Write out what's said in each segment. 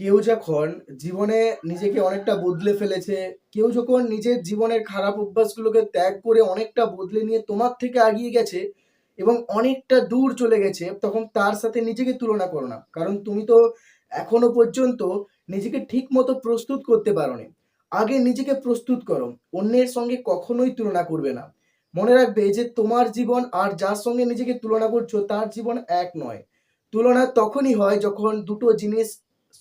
কেউ যখন জীবনে নিজেকে অনেকটা বদলে ফেলেছে, কেউ যখন নিজের জীবনের খারাপ অভ্যাসগুলোকে ত্যাগ করে অনেকটা বদলে নিয়ে তোমার থেকে আগিয়ে গেছে এবং অনেকটা দূর চলে গেছে, তখন তার সাথে নিজেকে তুলনা করো না। কারণ তুমি তো এখনও পর্যন্ত নিজেকে ঠিক মতো প্রস্তুত করতে পারোনি। আগে নিজেকে প্রস্তুত করো। অন্যের সঙ্গে কখনোই তুলনা করবে না। মনে রাখবে যে তোমার জীবন আর যার সঙ্গে নিজেকে তুলনা করছ তার জীবন এক নয়। তুলনা তখনই হয় যখন দুটো জিনিস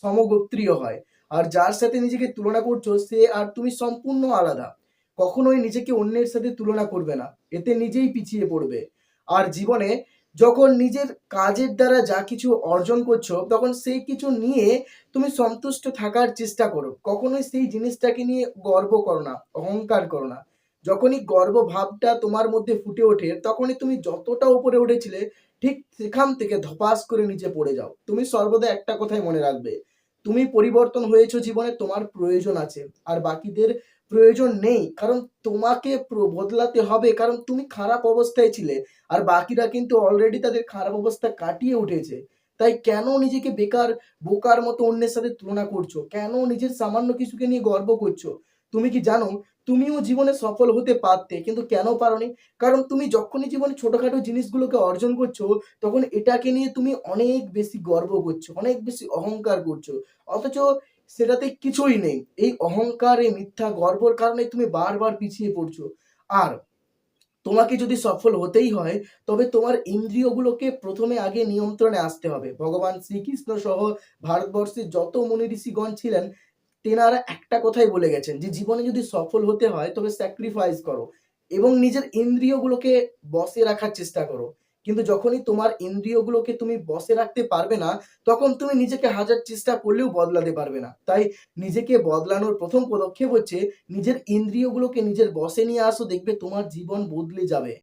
সমগোত্রীয় হয়। আর যার সাথে নিজেকে তুলনা করছ সে আর তুমি সম্পূর্ণ আলাদা। কখনোই নিজেকে অন্যের সাথে তুলনা করবে না। এতে নিজেই পিছিয়ে পড়বে। আর জীবনে যখন নিজের কাজের দ্বারা যা কিছু অর্জন করছ তখন সেই কিছু নিয়ে তুমি সন্তুষ্ট থাকার চেষ্টা করো। কখনোই সেই জিনিসটাকে নিয়ে গর্ব করো না, অহংকার করো না। যখনই গর্ব ভাবটা তোমার মধ্যে ফুটে ওঠে তখনই তুমি যতটা উপরে উঠেছিলে ঠিক সেখান থেকে ধপাস করে নিচে পড়ে যাও। তুমি সর্বদা একটা কথাই মনে রাখবে, তুমি পরিবর্তন হয়েছো জীবনে তোমার প্রয়োজন আছে। আর বাকিদের প্রয়োজন নেই। কারণ তোমাকে বদলাতে হবে কারণ তুমি খারাপ অবস্থায় ছিলে। আর বাকিরা কিন্তু অলরেডি তাদের খারাপ অবস্থা কাটিয়ে উঠেছে। তাই কেন নিজেকে বেকার বোকার মতো অন্যের সাথে তুলনা করছ? কেন নিজের সামান্য কিছুকে নিয়ে গর্ব করছ? তুমি কি জানো তুমিও জীবনে সফল হতে পারতে কিন্তু কেন পারোনি? কারণ তুমি যখনই জীবনে ছোটখাটো জিনিসগুলোকে অর্জন করছ তখন এটাকে নিয়ে তুমি অনেক বেশি গর্ব করছ, অনেক বেশি অহংকার করছ। অথচ সেটাতে কিছুই নেই। এই অহংকার, এই মিথ্যা গর্বর কারণে তুমি বারবার পিছিয়ে পড়ছো। আর তোমাকে যদি সফল হতেই হয় তবে তোমার ইন্দ্রিয়গুলোকে প্রথমে আগে নিয়ন্ত্রণে আসতে হবে। ভগবান শ্রীকৃষ্ণ সহ ভারতবর্ষের যত মুনি ঋষিগণ ছিলেন তেনারা একটা কথাই বলে গেছেন যে, "জীবনে যদি সফল হতে হয় তবে স্যাক্রিফাইস করো এবং নিজের ইন্দ্রিয়গুলোকে বসে রাখার চেষ্টা করো।" কিন্তু যখনই তোমার ইন্দ্রিয়গুলোকে তুমি বসে রাখতে পারবে না, তখন তুমি নিজেকে হাজার চেষ্টা করলেও বদলাতে পারবে না। তাই নিজেকে বদলানোর প্রথম পদক্ষেপ হচ্ছে নিজের ইন্দ্রিয়গুলোকে নিজের বসে নিয়ে আসো, দেখবে তোমার জীবন বদলে যাবে।